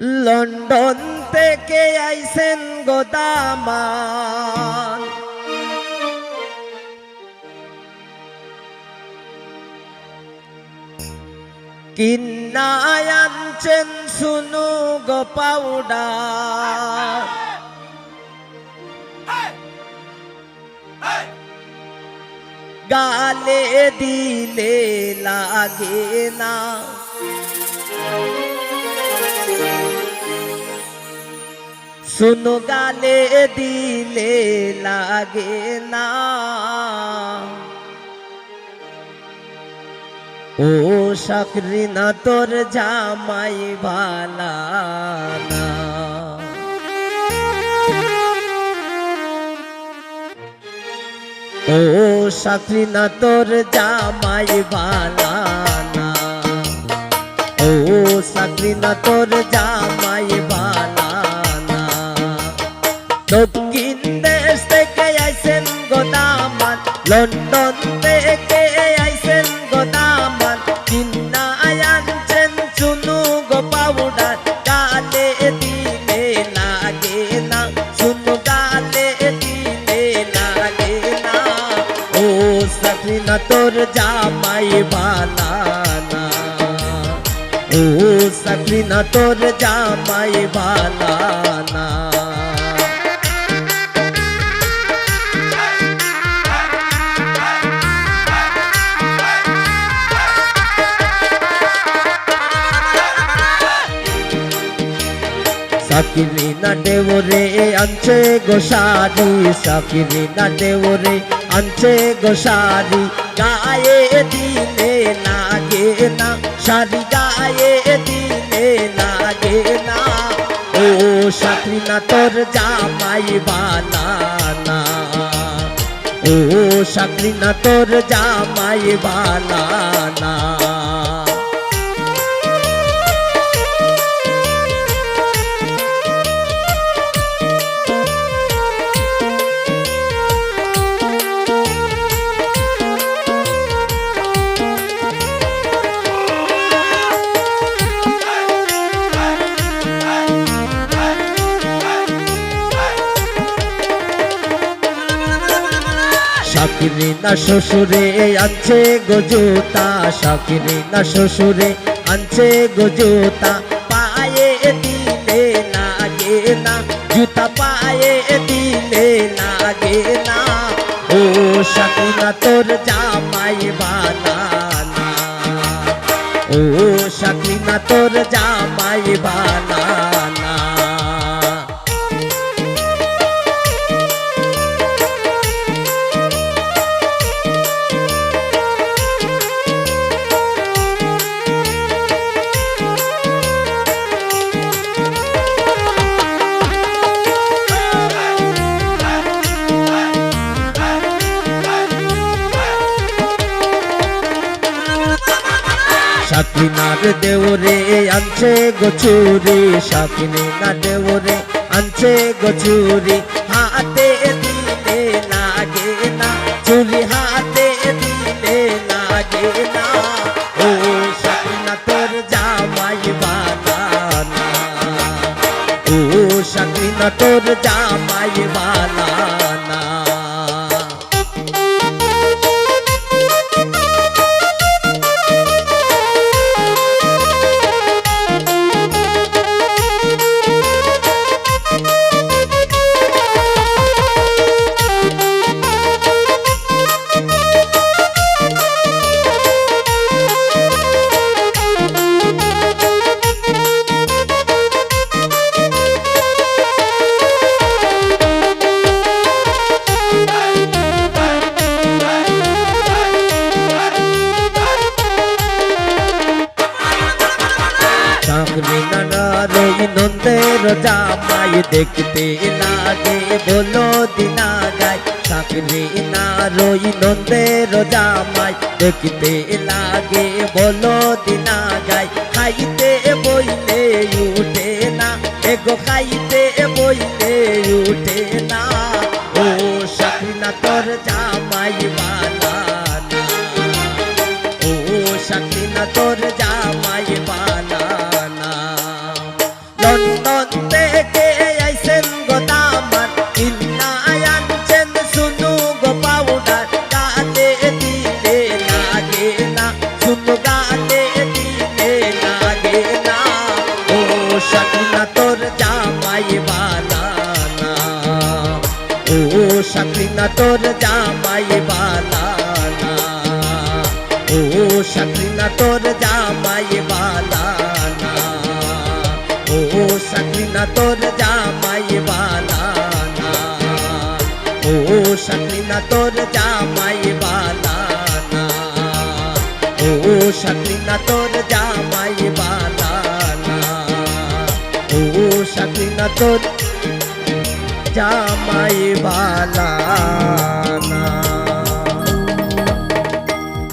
London থেকে আইসেন গোদামান কিন্নায় আনছেন শুনু গো পাউডার। গালে দিলে লাগে না। শুনো গালে দিলে লাগে না। ও না তোর জামাই ভালা না। ও না তোর জামাই ভালা না। ও না তোর জামাই গোদামান লন্ডন থেকে আইসেন গোদামান কিন্না আনছেন চুনু গো পাউডার। গালে দিলে লাগে না, চুনু গালে দিলে লাগে না। ও সাকিনা তোর জামাই বালানা ও সাকিনা তোর জামাই বালানা সাকিরি না দেওরে আনছে গোসারি সাকিরি না দেওরে আনছে গোসারি গায়ে দিলে লাগে না সারি গায়ে দিলে লাগে না। ও সাকিরি না তোর জামাই বালানা ও সাকিরি না তোর জামাই বালানা শাকিরি না শ্বশুরে আনছে গজুতা শাকিরি না শ্বশুরে আনছে গজুতা পায়ে দিলে লাগে না, জুতা পায়ে দিলে লাগে না। ও শাকিনা তোর জামাই বানানা। ও শাকিনা তোর জামাই বানানা। সাকিনার দেওরে আনছে গচুরি সাকিনার দেওরে আনছে গচুরি হাতে দিলে লাগে না, চুরি হাতে দিলে লাগে না। ও সাকিনা তোর জামাই বানানা ও সাকিনা তোর জামাই বানানা ওই নন্দের জামাই দেখতে লাগে বলো দিনা গায় চাকরি নার ওই নন্দের জামাই দেখতে লাগে বলো দিনা গায় খাইতে বইলে উঠে না, এগো খাইতে বইলে উঠে না। ও চাকরি না তোর জামাই বানানা। ও শাকিনা তোর গানে দিনে লাগে না। ও শাকুনা তোর জামাই বানানা। ও শাকুনা তোর জামাই বানানা। ও শাকুনা তোর জামাই বানানা। ও শাকুনা তোর জামাই বানানা। ও শাকুনা তোর জামাই সাকরিনা তোর জামাই বালানা ও সাকরিনা তোর জামাই বালানা